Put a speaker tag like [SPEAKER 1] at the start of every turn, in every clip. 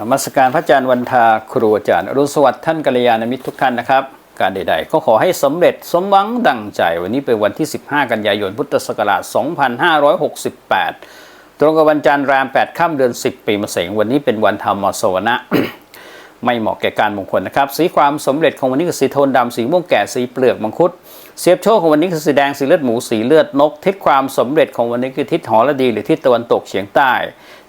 [SPEAKER 1] นมัสการพระอาจารย์วันทาครูอาจารย์อรุณสวัสดิ์ท่านกัลยาณมิตรทุกท่านนะครับ การใดๆ ก็ขอให้สำเร็จสมหวังดังใจ วันนี้เป็นวันที่ 15 กันยายนพุทธศักราช 2568 ตรงกับวันจันทร์ราม8 ค่ำเดือน 10 ปีมะเสงวันนี้เป็นวันธรรมสวนะ ไม่เหมาะแก่การมงคลนะครับ สีความสำเร็จของวันนี้คือสีโทนดำสีม่วงแก่สีเปลือกมังคุดเสียบโชคของวันนี้คือสีแดงสีเลือดหมูสีเลือดนก ทิศความสำเร็จของวันนี้คือทิศหอระดีหรือทิศตะวันตกเฉียงใต้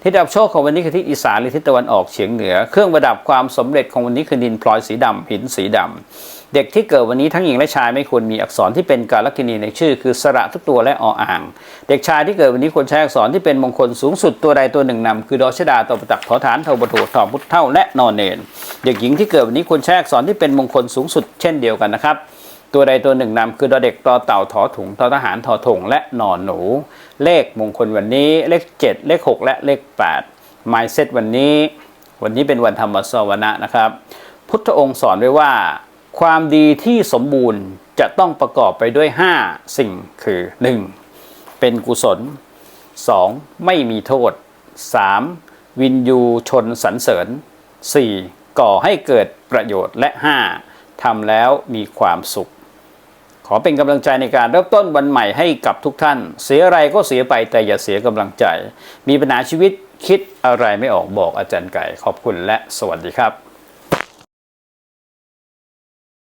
[SPEAKER 1] ทิศดับโชคของวันนี้คือทิศอีสานหรือทิศตะวันออกเฉียงเหนือ เครื่องประดับความสำเร็จของวันนี้คือดินพลอยสีดำหินสีดำ เด็กที่เกิดวันนี้ทั้งหญิงและชายไม่ควรมีอักษรที่เป็นการลักินีในชื่อ คือสระทุกตัวและออ่าง เด็กชายที่เกิดวันนี้ควรใช้อักษรที่เป็นมงคลสูงสุดตัวใดตัวหนึ่งนำคือดอชดาตบตักทอฐานเทาบถูทอพุทธเท่าและนอนเนน เด็กหญิงที่เกิดวันนี้ควรใช้อักษรที่เป็นมงคลสูงสุดเช่นเดียวกันนะครับตัวใดตัวหนึ่งนำคือดอเด็กตอเต่าถอถุงทอทหารทอถงและนอนหนู เลขมงคลวันนี้เลข 7 เลข 6 และเลข8หมายเซตวันนี้ วันนี้เป็นวันธรรมสวนะนะครับ พุทธองค์สอนไว้ว่า ความดีที่สมบูรณ์จะต้องประกอบไปด้วย 5 สิ่งคือ 1. เป็นกุศล 2. ไม่มีโทษ 3. วินยูชนสรรเสริญ 4. ก่อให้เกิดประโยชน์และ 5. ทำแล้วมีความสุข ขอเป็นกำลังใจในการเริ่มต้นวันใหม่ให้กับทุกท่าน เสียอะไรก็เสียไปแต่อย่าเสียกำลังใจ มีปัญหาชีวิตคิดอะไรไม่ออกบอกอาจารย์ไก่ ขอบคุณและสวัสดีครับ